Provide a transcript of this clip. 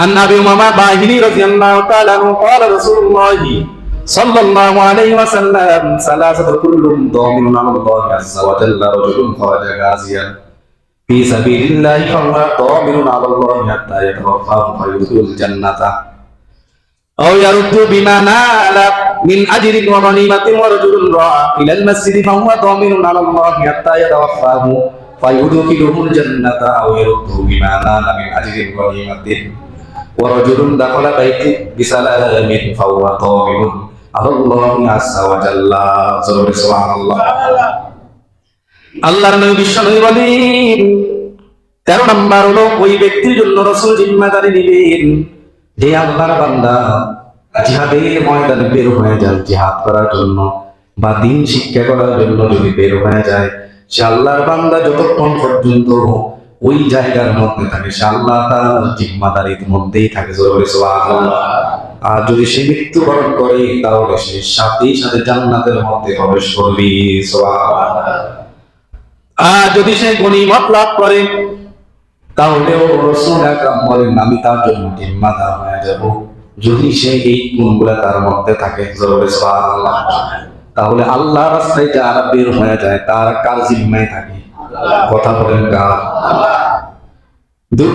عن ابي امامه باهلي رضي الله تعالى عنه قال رسول الله صلى الله عليه وسلم ثلاثة كل ضامن على الله عز وجل رجل خرج غازيا في سبيل الله فهو ضامن على الله حتى يتوفاه فيدخل الجنة أو يرد بما نال من أجر وغنيمة ورجل راى إلى المسجد فهو ضامن على الله حتى يتوفاه فيدخله الجنة أو يرد بما نال من أجر وغنيمة ورجل دخل بيته بسلام فهو ضامن على الله عز وجل سبحان الله আল্লাহর নবী বিশ্ব নবী বলেন তেরো নম্বর হলো ওই ব্যক্তির জন্য রসুল জিম্মাদারি নিবেন যে আল্লাহর বান্দা জিহাদের ময়দানে বের হয়ে যায় জিহাদ করার জন্য বা দিন শিক্ষা করার জন্য যদি বের হয়ে যায় সে আল্লাহর বান্দা যতক্ষণ পর্যন্ত ওই জায়গার মধ্যে থাকে সে আল্লাহ জিম্মাদারির মধ্যেই থাকে। আর যদি সে মৃত্যুবরণ করে, তাহলে সে সাথে সাথে জান্নাতের মধ্যে প্রবেশ করবে। আর যদি সে লাভ করে তাহলে রসুল বলেন, আমি তার জন্য জিম্মাদার হয়ে যাব যদি সে এই তার মধ্যে থাকে। তাহলে আল্লাহ রাস্তায় যারা বের হয়ে যায়, তার কার জিম্মায় থাকে কথা বলেন দু-